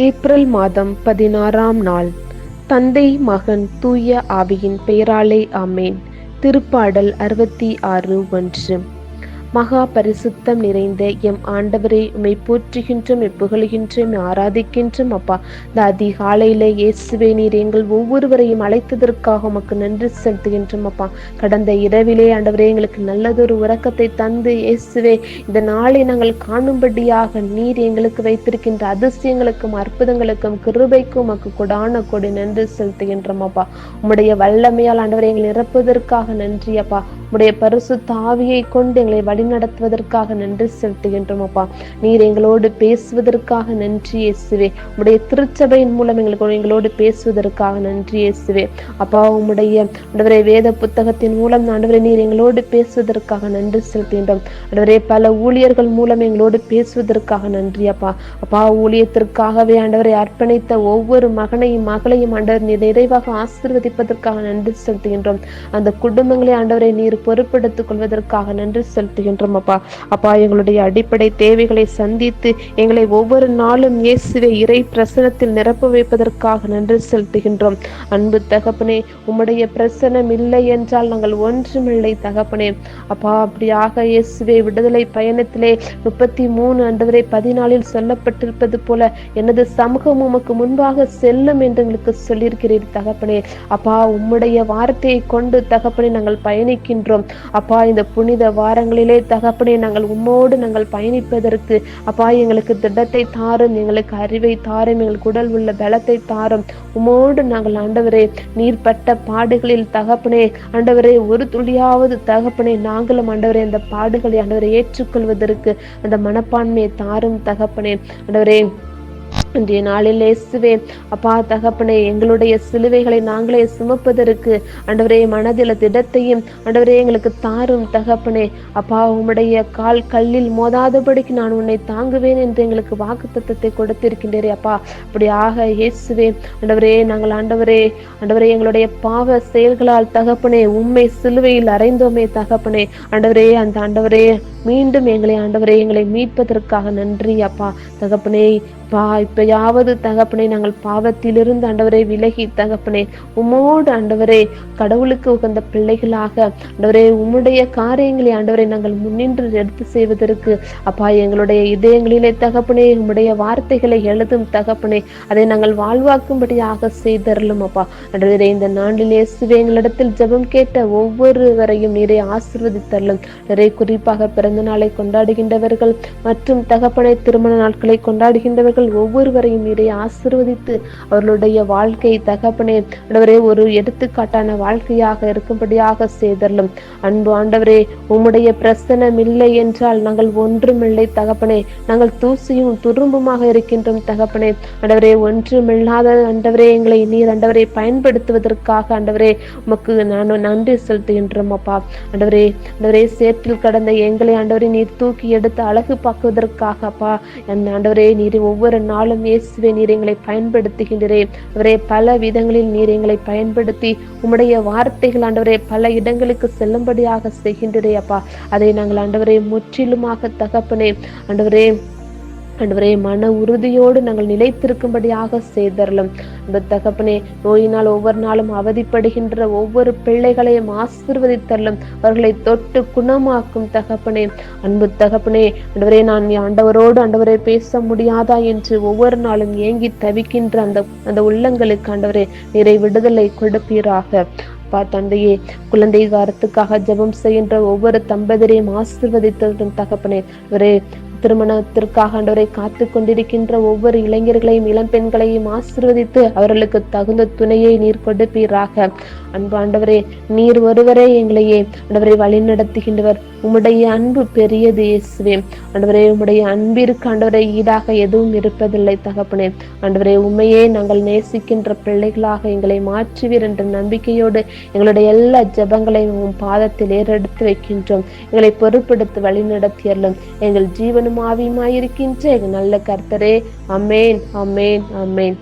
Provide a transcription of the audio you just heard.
April மாதம் பதினாறாம் நாள். தந்தை மகன் தூய ஆவியின் பெயராலே ஆமேன். திருப்பாடல் அறுபத்தி ஆறு ஒன்று. மகா பரிசுத்தம் நிறைந்த எம் ஆண்டவரே உமை போற்றுகின்றோம் புகழுகின்றோம் ஆராதிக்கின்றோம் அப்பா. இந்த அதிகாலையில இயேசுவே நீர் எங்கள் ஒவ்வொருவரையும் அழைத்ததற்காக உமக்கு நன்றி செலுத்துகின்றோம் அப்பா. கடந்த இரவிலே ஆண்டவரே எங்களுக்கு நல்லதொரு உறக்கத்தை தந்து இயேசுவே இந்த நாளை நாங்கள் காணும்படியாக நீர் எங்களுக்கு வைத்திருக்கின்ற அதிசயங்களுக்கும் அற்புதங்களுக்கும் கிருபைக்கும் உமக்கு கொடான கொடி நன்றி செலுத்துகின்றோம் அப்பா. உம்முடைய வல்லமையால் ஆண்டவரை எங்களை இறப்பதற்காக நன்றி அப்பா. உம்முடைய பரிசு தாவியை கொண்டு எங்களை வழிநடத்துவதற்காக நன்றி செலுத்துகின்றோம் அப்பா. நீர் எங்களோடு பேசுவதற்காக நன்றி இயேசுவே. உம்முடைய திருச்சபையின் மூலம் எங்களுக்கு எங்களோடு பேசுவதற்காக நன்றி இயேசுவே. அப்பா உம்முடைய ஆண்டவரே வேத புத்தகத்தின் மூலம் ஆண்டவரே நீர் எங்களோடு பேசுவதற்காக நன்றி செலுத்துகின்றோம். ஆண்டவரே பல ஊழியர்கள் மூலம் எங்களோடு பேசுவதற்காக நன்றி அப்பா. அப்பா ஊழியத்திற்காகவே ஆண்டவரை அர்ப்பணித்த ஒவ்வொரு மகனையும் மகளையும் ஆண்டவர் நீர் நிறைவாக ஆசீர்வதிப்பதற்காக நன்றி செலுத்துகின்றோம். அந்த குடும்பங்களை ஆண்டவரை நீர் பொறுப்பெடுத்துக் கொள்வதற்காக நன்றி செலுத்துகின்றோம் அப்பா. அப்பா எங்களுடைய அடிப்படை தேவைகளை சந்தித்து எங்களை ஒவ்வொரு நாளும் இயேசுவை இறை பிரசனத்தில் நிரப்ப வைப்பதற்காக நன்றி செலுத்துகின்றோம். அன்பு தகப்பனே உம்முடைய பிரசனம் இல்லை என்றால் நாங்கள் ஒன்றுமில்லை தகப்பனே. அப்பா அப்படியாக இயேசுவை விடுதலை பயணத்திலே முப்பத்தி மூணு அன்றுவரை பதினாலில் சொல்லப்பட்டிருப்பது போல எனது சமூகம் உமக்கு முன்பாக செல்லும் என்று எங்களுக்கு சொல்லியிருக்கிறீர் தகப்பனே. அப்பா உம்முடைய வார்த்தையை கொண்டு தகப்பனை நாங்கள் பயணிக்கின்றோம். அப்பா இந்த புனித வாரங்களிலே தகப்பனே நாங்கள் உம்மோடு நாங்கள் பயணிப்பதற்கு அப்பா எங்களுக்கு திட்டத்தை தாரும் எங்களுக்கு அறிவை தாரும் எங்களுக்கு உடல் உள்ள பலத்தை தாரும். உம்மோடு நாங்கள் ஆண்டவரே நீர்பட்ட பாடுகளில் தகப்பனே ஆண்டவரே ஒரு துளியாவது தகப்பனே நாங்களும் ஆண்டவரே அந்த பாடுகளை ஆண்டவரை ஏற்றுக்கொள்வதற்கு அந்த மனப்பான்மையை தாரும் தகப்பனே. ஆண்டவரே இன்றைய நாளில் இயேசுவே அப்பா தகப்பனே எங்களுடைய சிலுவைகளை நாங்களே சுமப்பதற்கு அண்டவரே மனதில் திடத்தையும் அண்டவரே எங்களுக்கு தாரும் தகப்பனே. அப்பா உம்முடைய கால் கல்லில் மோதாதபடிக்கு நான் உன்னை தாங்குவேன் என்று எங்களுக்கு வாக்கு தத்தத்தை கொடுத்திருக்கின்றே அப்பா. அப்படி ஆக இயேசுவே அண்டவரே நாங்கள் ஆண்டவரே ஆண்டவரே எங்களுடைய பாவ செயல்களால் தகப்பனே உண்மை சிலுவையில் அறைந்தோமே தகப்பனே. ஆண்டவரே அந்த ஆண்டவரே மீண்டும் எங்களை ஆண்டவரே எங்களை மீட்பதற்காக நன்றி அப்பா. தகப்பனே பா இப்பயாவது தகப்பனை நாங்கள் பாவத்திலிருந்து ஆண்டவரை விலகி தகப்பனே. உமோடு ஆண்டவரே கடவுளுக்கு உகந்த பிள்ளைகளாக ஆண்டவரே உம்முடைய காரியங்களை ஆண்டவரை நாங்கள் முன்னின்று எடுத்து செய்வதற்கு அப்பா எங்களுடைய இதயங்களிலே தகப்பனே உம்முடைய வார்த்தைகளை எழுதும் தகப்பனே அதை நாங்கள் வாழ்வாக்கும்படியாக செய்தரலும் அப்பா. ஆண்டவரே இந்த நாளிலே எங்களிடத்தில் ஜெபம் கேட்ட ஒவ்வொருவரையும் நீரை ஆசிர்வதித்தரலும் நிறைய குறிப்பாக பிறந்த நாளை கொண்டாடுகின்றவர்கள் மற்றும் தகப்பனை திருமண நாட்களை கொண்டாடுகின்றவர்கள் ஒவ்வொருவரையும் நீரை ஆசிர்வதித்து அவர்களுடைய வாழ்க்கை தகப்பனே ஆண்டவரே ஒரு எடுத்துக்காட்டான வாழ்க்கையாக இருக்கும்படியாக செய்தரலும். அன்பு ஆண்டவரே உம்முடைய பிரசனம் இல்லை என்றால் நாங்கள் ஒன்றுமில்லை தகப்பனே. நாங்கள் தூசியும் துரும்புமாக இருக்கின்றோம் தகப்பனே. ஆண்டவரே ஒன்றுமில்லாத ஆண்டவரே எங்களை நீர் ஆண்டவரை பயன்படுத்துவதற்காக ஆண்டவரே உமக்கு நான் நன்றி செலுத்துகின்றோம் அப்பா. ஆண்டவரே ஆண்டவரே சேற்றில் கடந்த எங்களை ஆண்டவரே நீர் தூக்கி எடுத்து அழகு பார்க்குவதற்காக அப்பா அந்த ஆண்டவரே நீர் ஒவ்வொரு நாளும் இயேசுவே நீர் எங்களை பயன்படுத்துகின்றேன் அவரே பல விதங்களில் நீர் எங்களை பயன்படுத்தி உம்முடைய வார்த்தைகள் ஆண்டவரே பல இடங்களுக்கு செல்லும்படியாக செய்கின்றே அப்பா. அதை நாங்கள் ஆண்டவரே முற்றிலுமாக தகப்பனே ஆண்டவரே அன்றுவரே மன உறுதியோடு நாங்கள் நிலைத்திருக்கும்படியாக செய்தரலும். அந்த தகப்பனே நோயினால் ஒவ்வொரு நாளும் அவதிப்படுகின்ற ஒவ்வொரு பிள்ளைகளையும் ஆசிர்வதித்தரலும். அவர்களை தொட்டு குணமாக்கும் தகப்பனே. அன்பு தகப்பனே அன்றுவரே நான் ஆண்டவரோடு ஆண்டவரை பேச முடியாதா என்று ஒவ்வொரு நாளும் ஏங்கி தவிக்கின்ற அந்த அந்த உள்ளங்களுக்கு ஆண்டவரே நிறை விடுதலை கொடுப்பீராக. அப்பா தந்தையே குழந்தை காரத்துக்காக ஜெபம் செய்கின்ற ஒவ்வொரு தம்பதியரையும் ஆசிர்வதித்ததும் தகப்பனே ஒரே திருமணத்திற்காக ஆண்டவரை காத்து கொண்டிருக்கின்ற ஒவ்வொரு இளைஞர்களையும் இளம் பெண்களையும் ஆசிர்வதித்து அவர்களுக்கு தகுந்த துணையை நீர் கொடுப்பீராக. அன்பு ஆண்டவரே நீர் ஒருவரே எங்களையே. ஆண்டவரை வழி நடத்துகின்றவர் உம்முடைய அன்பு பெரியது இயேசுவே. ஆண்டவரே உம்முடைய அன்பிற்கு ஆண்டவரை ஈடாக எதுவும் இருப்பதில்லை தகப்பனே. ஆண்டவரே உண்மையே நாங்கள் நேசிக்கின்ற பிள்ளைகளாக எங்களை மாற்றுவீர் என்ற நம்பிக்கையோடு எங்களுடைய எல்லா ஜபங்களையும் உன் பாதத்தில் ஏறெடுத்து வைக்கின்றோம். எங்களை பொறுப்படுத்தி வழி நடத்தியறலும் எங்கள் ஜீவனும் ஆவியுமாயிருக்கின்ற எங்கள் நல்ல கர்த்தரே. அமேன் அமேன் அமேன்